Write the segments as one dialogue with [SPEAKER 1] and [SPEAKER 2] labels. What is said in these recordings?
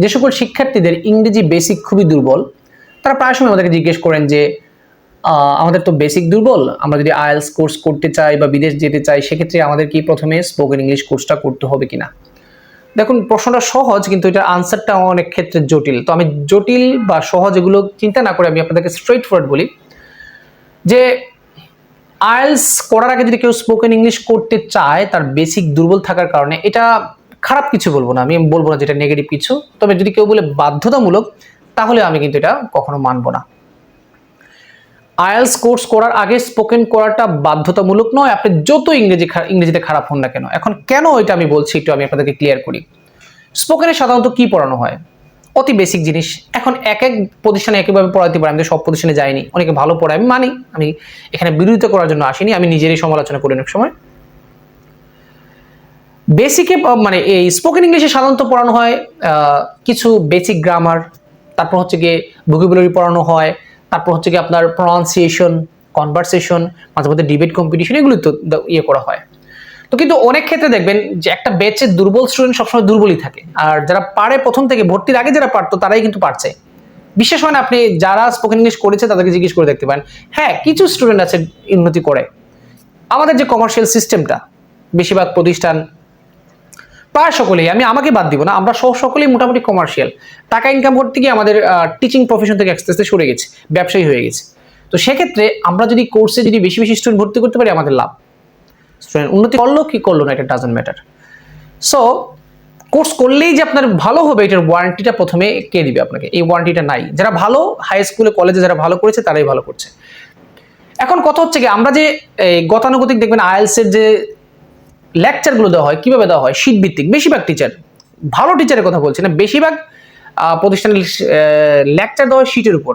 [SPEAKER 1] যে সকল শিক্ষার্থীদের ইংরেজি বেসিক খুবই দুর্বল, তারা প্রায় সময় আমাদেরকে জিজ্ঞেস করেন যে আমাদের তো বেসিক দুর্বল, আমরা যদি আইএলস কোর্স করতে চাই বা বিদেশ যেতে চাই, সেক্ষেত্রে আমাদের কি প্রথমে স্পোকেন ইংলিশ কোর্সটা করতে হবে কিনা? দেখুন, প্রশ্নটা সহজ, কিন্তু এটার আনসারটা অনেক ক্ষেত্রে জটিল। তো আমি জটিল বা সহজ এগুলো চিন্তা না করে আমি আপনাদেরকে স্ট্রেট ফরওয়ার্ড বলি যে আইএলস করার আগে যদি কেউ স্পোকেন ইংলিশ করতে চায়, তার বেসিক দুর্বল থাকার কারণে এটা খারাপ কিছু বলব না, আমি বলব না যেটা নেগেটিভ কিছু। তবে যদি কেউ বলে বাধ্যতামূলক, তাহলে আমি কিন্তু এটা কখনো মানবো না। আইএলস কোর্স করার আগে স্পোকেন করাটা বাধ্যতামূলক নয়, আপনি যত ইংরেজি ইংরেজিতে খারাপ হন না কেন, এখন কেন এটা আমি বলছি একটু আমি আপনাদেরকে ক্লিয়ার করি। স্পোকেনে সাধারণত কি পড়ানো হয়? অতি বেসিক জিনিস। এখন এক এক প্রতিষ্ঠানে একইভাবে পড়াতে পারে, আমি তো সব প্রতিষ্ঠানে যাইনি। অনেকে ভালো পড়ায় আমি মানি। আমি এখানে বিরোধিতা করার জন্য আসিনি, আমি নিজেরই সমালোচনা করি অনেক সময়। বেসিকে মানে এই স্পোকেন ইংলিশে সাধারণত পড়ানো হয় কিছু বেসিক গ্রামার তারপর হচ্ছে গিয়ে ভোকাবুলারি পড়ানো হয়, তারপর হচ্ছে গিয়ে আপনার প্রনাউন্সিয়েশন কনভারসেশন মাঝে মধ্যে ডিবেট কম্পিটিশন এগুলি তো ইয়ে করা হয়। তো কিন্তু অনেক ক্ষেত্রে দেখবেন যে একটা ব্যাচের দুর্বল স্টুডেন্ট সবসময় দুর্বলই থাকে। আর যারা পারে প্রথম থেকে ভর্তির আগে যারা পারতো, তারাই কিন্তু পারছে। বিশেষ হয় না আপনি যারা স্পোকেন ইংলিশ করেছে, তাদেরকে জিজ্ঞেস করে দেখতে পারেন হ্যাঁ কিছু স্টুডেন্ট আছে উন্নতি করে। আমাদের যে কমার্শিয়াল সিস্টেমটা বেশিরভাগ প্রতিষ্ঠান প্রায় সকলেই, আমি আমাকে বাদ দিব না, আমরা সব সকলেই মোটামুটি কমার্শিয়াল টাকা ইনকাম করতে গিয়ে আমাদের টিচিং প্রফেশন থেকে আস্তে আস্তে সরে গেছে, ব্যবসায়ী হয়ে গেছে। তো সেক্ষেত্রে আমরা যদি কোর্সে যদি বেশি বেশি স্টুডেন্ট ভর্তি করতে পারি, আমাদের লাভ। স্টুডেন্ট উন্নতি করল কি করল না, এটা ডাজন্ট ম্যাটার সো কোর্স করলেই যে আপনার ভালো হবে, এটার ওয়ারেন্টিটা প্রথমে কে দিবে আপনাকে? এই ওয়ারেন্টিটা নাই। যারা ভালো হাই স্কুলে কলেজে যারা ভালো করেছে, তারাই ভালো করছে। এখন কথা হচ্ছে কি, আমরা যে গতানুগতিক দেখবেন আইএলস এর যে লেকচারগুলো দেওয়া হয়, কীভাবে দেওয়া হয় শীত ভিত্তিক, বেশিরভাগ টিচার ভালো টিচারের কথা বলছি না, বেশিরভাগ প্রতিষ্ঠানের লেকচার দেওয়া হয় শীটের উপর।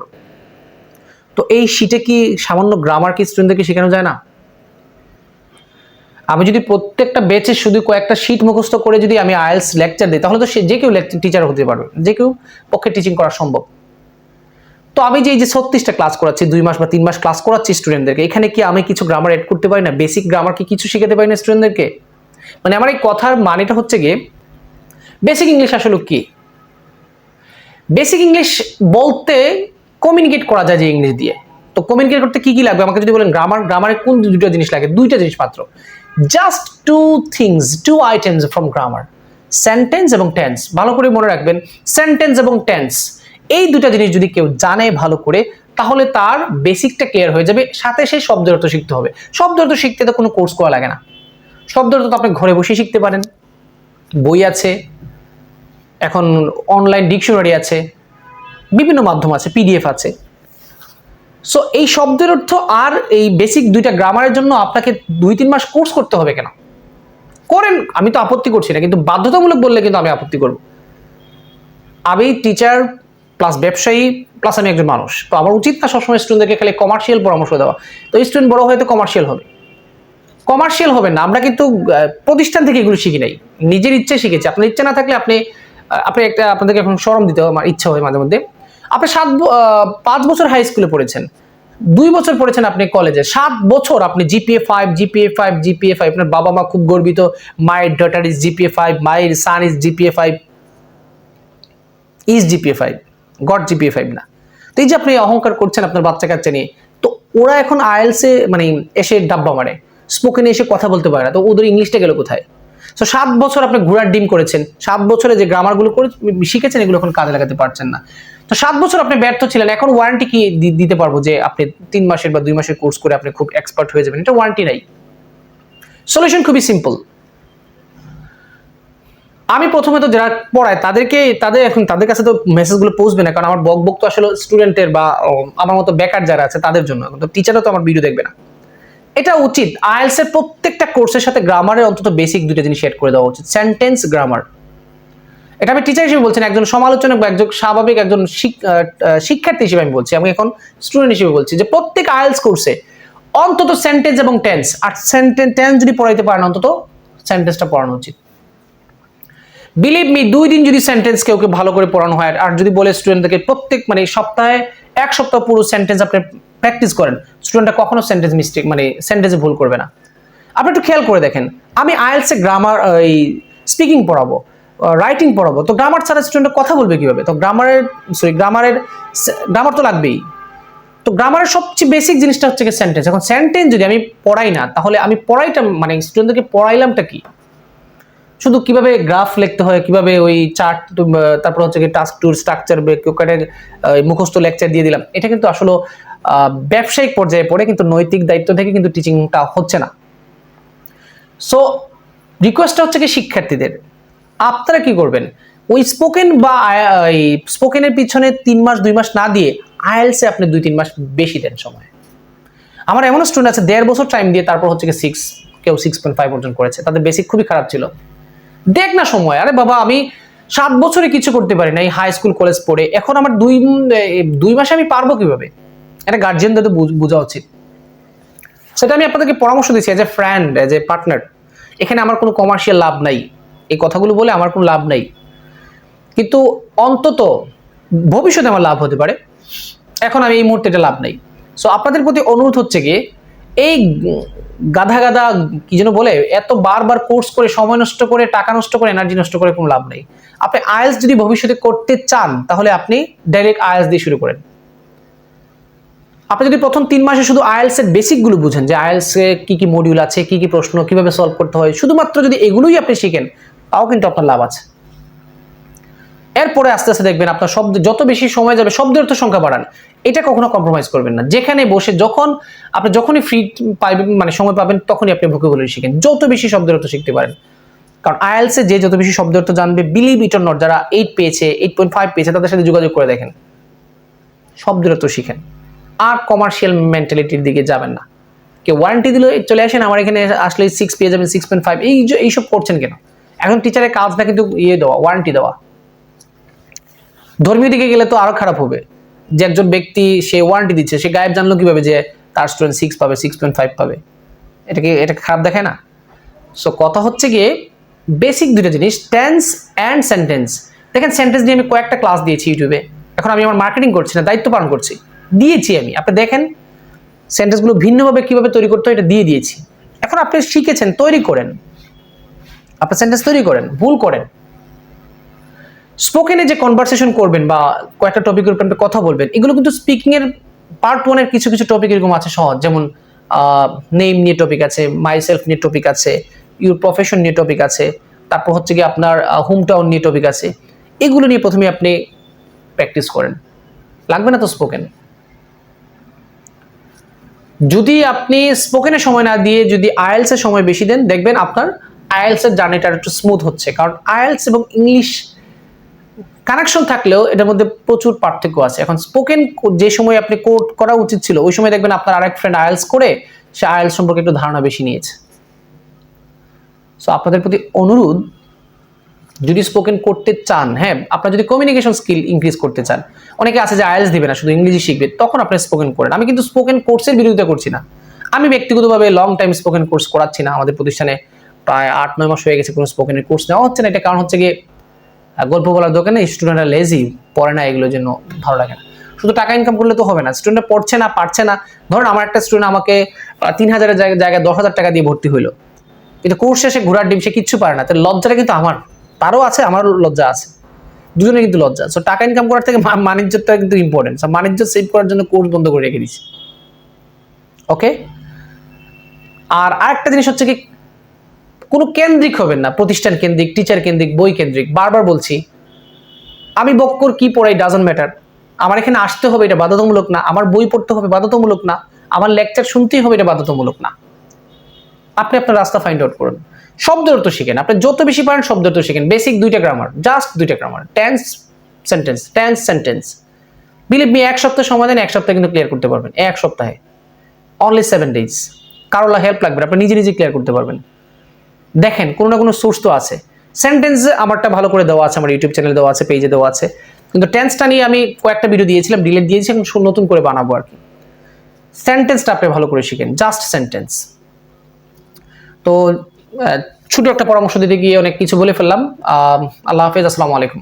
[SPEAKER 1] তো এই শীটে কি সামান্য গ্রামার কি স্টুডেন্টদেরকে শেখানো যায় না? আমি যদি প্রত্যেকটা বেচে শুধু কয়েকটা শীট মুখস্থ করে যদি আমি আয়েলস লেকচার দিই, তাহলে তো সে, যে কেউ টিচার হতে পারবে যে কেউ পক্ষে টিচিং করা সম্ভব। তো আমি যে, এই যে ছত্রিশটা ক্লাস করাচ্ছি, দুই মাস বা তিন মাস ক্লাস করাচ্ছি স্টুডেন্টদেরকে এখানে কি আমি কিছু গ্রামার এড করতে পারি না? বেসিক গ্রামার কি কিছু শেখাতে পারি না স্টুডেন্টদেরকে মানে আমার এই কথার মানেটা হচ্ছে গিয়ে বেসিক ইংলিশ আসলে কি? বেসিক ইংলিশ বলতে কমিউনিকেট করা যায় যে ইংলিশ দিয়ে। তো কমিউনিকেট করতে কি কি লাগবে? আমাকে যদি বলেন গ্রামার গ্রামারে কোন দুটো জিনিস লাগে? দুইটা জিনিস মাত্র। Just two things two items from grammar sentence এবং টেন্স ভালো করে মনে রাখবেন সেন্টেন্স এবং টেন্স এই দুটা জিনিস যদি কেউ জানে ভালো করে, তাহলে তার বেসিকটা ক্লিয়ার হয়ে যাবে। সাথে সে শব্দের অর্থ শিখতে হবে। শব্দের অর্থ শিখতে তো কোনো কোর্স করা লাগে না। অর্থ তো আপনি ঘরে বসে শিখতে পারেন। বই আছে, এখন অনলাইন ডিকশনারি আছে, বিভিন্ন মাধ্যম আছে পিডিএফ আছে। সো এই শব্দের অর্থ আর এই বেসিক দুইটা গ্রামারের জন্য আপনাকে দুই তিন মাস কোর্স করতে হবে কেন? করেন, আমি তো আপত্তি করছি না, কিন্তু বাধ্যতামূলক বললে কিন্তু আমি আপত্তি করব। আমি টিচার প্লাস ব্যবসায়ী প্লাস আমি একজন মানুষ, তো আমার উচিত না সবসময় স্টুডেন্টদেরকে খালি কমার্শিয়াল পরামর্শ দেওয়া। তো স্টুডেন্ট বড় হয়তো কমার্শিয়াল হবে। কমার্শিয়াল হবেন না। আমরা কিন্তু প্রতিষ্ঠান থেকে এগুলো শিখি নাই। নিজের ইচ্ছে শিখেছি। আপনার ইচ্ছে না থাকলে আপনি আপনি একটা, আপনাদেরকে এখন সরম দিতে হবে আমার ইচ্ছা হয় মাঝে মধ্যে। আপনি সাত পাঁচ বছর হাই স্কুলে পড়েছেন। দুই বছর পড়েছেন আপনি কলেজে সাত বছর আপনি GPA five GPA five GPA five আপনার বাবা মা খুব গর্বিত। মায়ের ডটার ইজ জিপিএ ফাইভ মায়ের son is GPA five is GPA five god GPA five না। তো এই যে আপনি অহংকার করছেন আপনার বাচ্চা কাচ্চা নিয়ে, তো ওরা এখন আইএলসে মানে এসে ডাব্বা মারে। স্পোকেনে এসে কথা বলতে পারে না, তো ওদের ইংলিশটা গেল কোথায়? তো সাত বছর আপনি ঘোড়ার ডিম করেছেন, সাত বছরে যে গ্রামারগুলো করে শিখেছেন, এগুলো এখন কাজে লাগাতে পারছেন না। তো সাত বছর আপনি ব্যর্থ ছিলেন, এখন ওয়ারেন্টি কি দিতে পারব যে আপনি তিন মাসের বা দুই মাসের কোর্স করে আপনি খুব এক্সপার্ট হয়ে যাবেন? এটা ওয়ারেন্টি নাই। সলিউশন খুবই সিম্পল আমি প্রথমে তো যারা পড়ায়, তাদেরকে, তাদের এখন, তাদের কাছে তো মেসেজগুলো পৌঁছবে না, কারণ আমার বক বক তো আসলে স্টুডেন্টের বা আমার মতো বেকার যারা আছে, তাদের জন্য। তো টিচারও তো আমার ভিডিও দেখবে না। এটা উচিত আইএলস এর প্রত্যেকটা কোর্সের সাথে গ্রামারের অন্তত বেসিক দুটো জিনিস শেয়ার করে দেওয়া উচিত। সেন্টেন্স গ্রামার এটা আমি টিচার হিসেবে বলছি একজন সমালোচক বা একজন স্বাভাবিক একজন শিক্ষার্থী হিসেবে আমি বলছি আমি এখন স্টুডেন্ট হিসেবে বলছি যে প্রত্যেক আইএলস কোর্সে অন্তত সেন্টেন্স এবং টেন্স আর সেন্টেন্স টেন্স যদি পড়াইতে পারেন, অন্তত সেন্টেন্সটা পড়ানো উচিত। বিলিভ মি দুই দিন যদি সেন্টেন্স কেউ কেউ ভালো করে পড়ানো হয়, আর যদি বলে স্টুডেন্টদেরকে প্রত্যেক মানে সপ্তাহে এক সপ্তাহ পুরো সেন্টেন্স আপনি প্র্যাকটিস করেন, স্টুডেন্টরা কখনো সেন্টেন্স মিস্টেক মানে সেন্টেন্সে ভুল করবে না। আপনি একটু খেয়াল করে দেখেন, আমি আইএলসে গ্রামার এই স্পিকিং পড়াবো রাইটিং পড়াবো, তো গ্রামার ছাড়া স্টুডেন্ট কথা বলবে কীভাবে? তো গ্রামারের সরি গ্রামারের গ্রামার তো লাগবেই। তো গ্রামারের সবচেয়ে বেসিক জিনিসটা হচ্ছে সেন্টেন্স এখন সেন্টেন্স যদি আমি পড়াই না, তাহলে আমি পড়াইটা মানে স্টুডেন্টদেরকে পড়াইলামটা কি? শুধু কীভাবে গ্রাফ লিখতে হয়, কীভাবে ওই চার্ট তারপর হচ্ছে কি টাস্ক টুর স্ট্রাকচার মুখস্থ লেকচার দিয়ে দিলাম। এটা কিন্তু আসলে ব্যবসায়িক পর্যায়ে পড়ে কিন্তু নৈতিক দায়িত্ব থেকে কিন্তু টিচিংটা হচ্ছে না। সো রিকোয়েস্টটা হচ্ছে কি শিক্ষার্থীদের। আপনারা কি করবেন? ওই স্পোকেন বা স্পোকেনের পিছনে তিন মাস, দুই মাস না দিয়ে আইএলসে আপনি দুই, তিন মাস বেশি দেন সময়। আমার এমন স্টুডেন্ট আছে, দেড় বছর টাইম দিয়ে তারপর হচ্ছে কি সিক্স কেউ সিক্স পয়েন্ট ফাইভ অর্জন করেছে। তাদের বেসিক খুবই খারাপ ছিল। দেখ না সময়। আরে বাবা, আমি সাত বছরে কিছু করতে পারি না, এই হাই স্কুল কলেজ পড়ে। এখন আমার দুই দুই মাসে আমি পারব কীভাবে? এটা গার্জিয়ানদের তো বুঝ- উচিত। সেটা আমি আপনাদেরকে পরামর্শ দিচ্ছি as a friend as a partner এখানে আমার কোনো কমার্শিয়াল লাভ নাই। এই কথাগুলো বলে আমার কোনো লাভ নাই। কিন্তু অন্তত ভবিষ্যতে আমার লাভ হতে পারে। এখন আমি এই মুহূর্তে এটা লাভ নাই। সো আপনাদের প্রতি অনুরোধ হচ্ছে কি এই গাধা গাধা, কি যেন বলে, এত বারবার কোর্স করে, সময় নষ্ট করে, টাকা নষ্ট করে এনার্জি নষ্ট করে কোনো লাভ নেই। আপনি আইএলস যদি ভবিষ্যতে করতে চান, তাহলে আপনি ডাইরেক্ট আইএলস দিয়ে শুরু করেন। আপনি যদি প্রথম তিন মাসে শুধু আইএলস এর বেসিকগুলো বুঝেন, যে আইএলস এ কি কি মডিউল আছে, কি কি প্রশ্ন, কীভাবে সলভ করতে হয়, শুধুমাত্র যদি এগুলোই আপনি শিখেন, তাও কিন্তু আপনার লাভ আছে। এরপরে আস্তে আস্তে দেখবেন আপনার শব্দ, যত বেশি সময় যাবে, শব্দের অর্থ সংখ্যা বাড়ান। এটা কখনো কম্প্রোমাইজ করবেন না। যেখানে বসে যখন, আপনি যখনই ফ্রি পাইবেন মানে সময় পাবেন, তখনই আপনি ভোকাবুলারি শিখেন। যত বেশি শব্দের অর্থ শিখতে পারেন। কারণ আইএলসে যে যত বেশি শব্দ অর্থ জানবে বিলিভ ইট নট যারা এইট পেয়েছে এইট পয়েন্ট ফাইভ পেয়েছে, তাদের সাথে যোগাযোগ করে দেখেন। শব্দের অর্থ শিখেন। আর কমার্শিয়াল মেন্টালিটির দিকে যাবেন না। কেউ ওয়ারেন্টি দিলে চলে আসেন, আমার এখানে আসলে সিক্স পেয়ে যাবেন সিক্স পয়েন্ট ফাইভ এই এইসব করছেন কেন? এখন টিচারের কাজ না কিন্তু ইয়ে দেওয়া ওয়ারেন্টি দেওয়া। ধর্মীয় দিকে গেলে তো আরও খারাপ হবে। যে একজন ব্যক্তি, সে ওয়ারেন্টি দিচ্ছে, সে গায়েব জানলো কীভাবে যে তার স্টুডেন্ট সিক্স পাবে সিক্স পয়েন্ট ফাইভ পাবে? এটা কি, এটা খারাপ দেখায় না? সো কথা হচ্ছে গিয়ে বেসিক দুটো জিনিস টেন্স অ্যান্ড সেন্টেন্স দেখেন সেন্টেন্স নিয়ে আমি কয়েকটা ক্লাস দিয়েছি ইউটিউবে। এখন আমি আমার মার্কেটিং করছি না, দায়িত্ব পালন করছি। দিয়েছি আমি। আপনি দেখেন সেন্টেন্সগুলো ভিন্নভাবে কীভাবে তৈরি করতে হয়, এটা দিয়ে দিয়েছি। এখন আপনি শিখেছেন, তৈরি করেন। আপনি সেন্টেন্স তৈরি করেন, ভুল করেন। স্পোকেনে যে কনভারসেশন করবেন বা কয়েকটা টপিকের উপর কথা বলবেন, এগুলো কিন্তু স্পিকিং এর পার্ট ওয়ানের কিছু কিছু টপিক এরকম আছে সহজ। যেমন নেম নিয়ে টপিক আছে মাই সেলফ নিয়ে টপিক আছে ইউর প্রফেশন নিয়ে টপিক আছে, তারপর হচ্ছে কি আপনার হোম টাউন নিয়ে টপিক আছে। এগুলো নিয়ে প্রথমে আপনি প্র্যাকটিস করেন। লাগবে না তো স্পোকেন যদি আপনি স্পোকেনে সময় না দিয়ে যদি এর সময় বেশি দেন, দেখবেন আপনার আইএলস এর জার্নিটা একটু স্মুথ হচ্ছে। কারণ আইএলস এবং ইংলিশ কানেকশন থাকলেও এটার মধ্যে প্রচুর পার্থক্য আছে। এখন স্পোকেন যে সময় আপনি কোড করা উচিত ছিল, ওই সময় দেখবেন আপনার আরেক ফ্রেন্ড আইএলস করে, সে আইএলস সম্পর্কে একটু ধারণা বেশি নিয়েছে। সো আপনাদের প্রতি অনুরোধ, যদি স্পোকেন করতে চান হ্যাঁ আপনার যদি কমিউনিকেশন স্কিল ইনক্রিজ করতে চান, অনেকে আছে যে আইএলস দিবে না, শুধু ইংরেজি শিখবে, তখন আপনি স্পোকেন করেন। আমি কিন্তু স্পোকেন কোর্সের বিরোধিতা করছি না। আমি ব্যক্তিগতভাবে লং টাইম স্পোকেন কোর্স করাচ্ছি না। আমাদের প্রতিষ্ঠানে প্রায় আট, নয় মাস হয়ে গেছে কোনো স্পোকেনের কোর্স নেওয়া হচ্ছে না। এটা কারণ হচ্ছে গিয়ে গল্প বলার দোকানে স্টুডেন্টরা লেজি পড়ে না এগুলোর জন্য ভালো লাগে না। শুধু টাকা ইনকাম করলে তো হবে না। স্টুডেন্ট পড়ছে না, পারছে না। ধরুন আমার একটা স্টুডেন্ট আমাকে তিন হাজারের জায়গায় দশ হাজার টাকা দিয়ে ভর্তি হইল। কিন্তু কোর্স শেষে ঘোরার ডিম সে কিচ্ছু পারে না। তার লজ্জাটা কিন্তু আমার। তারও আছে, আমারও লজ্জা আছে। দুজনে কিন্তু লজ্জা। সো টাকা ইনকাম করার থেকে বাণিজ্যটা কিন্তু ইম্পর্টেন্ট বাণিজ্য সেভ করার জন্য কোর্স বন্ধ করে রেখে দিচ্ছি ওকে আর আরেকটা জিনিস হচ্ছে কি কোনো কেন্দ্রিক হবেন না, প্রতিষ্ঠান কেন্দ্রিক টিচার কেন্দ্রিক, বই কেন্দ্রিক, বারবার বলছি, আমি বক্কর কি পড়াই ডাজন্ট ম্যাটার আমার এখানে আসতে হবে এটা বাধ্যতামূলক না, আমার বই পড়তে হবে বাধ্যতামূলক না, আমার লেকচার শুনতেই হবে এটা বাধ্যতামূলক না। আপনি আপনার রাস্তা ফাইন্ড আউট করুন। শব্দের অর্থ শিখেন, আপনি যত বেশি পারেন শব্দের অর্থ শিখেন বেসিক দুইটা গ্রামার জাস্ট দুইটা grammar tense sentence tense sentence believe me এক সপ্তাহ সময় দেন, এক সপ্তাহে কিন্তু ক্লিয়ার করতে পারবেন, এক সপ্তাহে। অনলি সেভেন ডেজ কারও হেল্প লাগবে আপনি নিজে নিজে ক্লিয়ার করতে পারবেন। দেখেন, কোনো না কোনো সোর্স তো আছে। সেন্টেন্স আমারটা ভালো করে দেওয়া আছে, আমার ইউটিউব চ্যানেলে দেওয়া আছে পেজে দেওয়া আছে। কিন্তু টেন্সটা নিয়ে আমি কয়েকটা ভিডিও দিয়েছিলাম ডিলেট দিয়েছি, এখন নতুন করে বানাবো আর কি। সেন্টেন্সটা আপনি ভালো করে শিখেন জাস্ট সেন্টেন্স তো ছোটো একটা পরামর্শ দিতে গিয়ে অনেক কিছু বলে ফেললাম। আল্লাহ হাফেজ, আসসালামু আলাইকুম।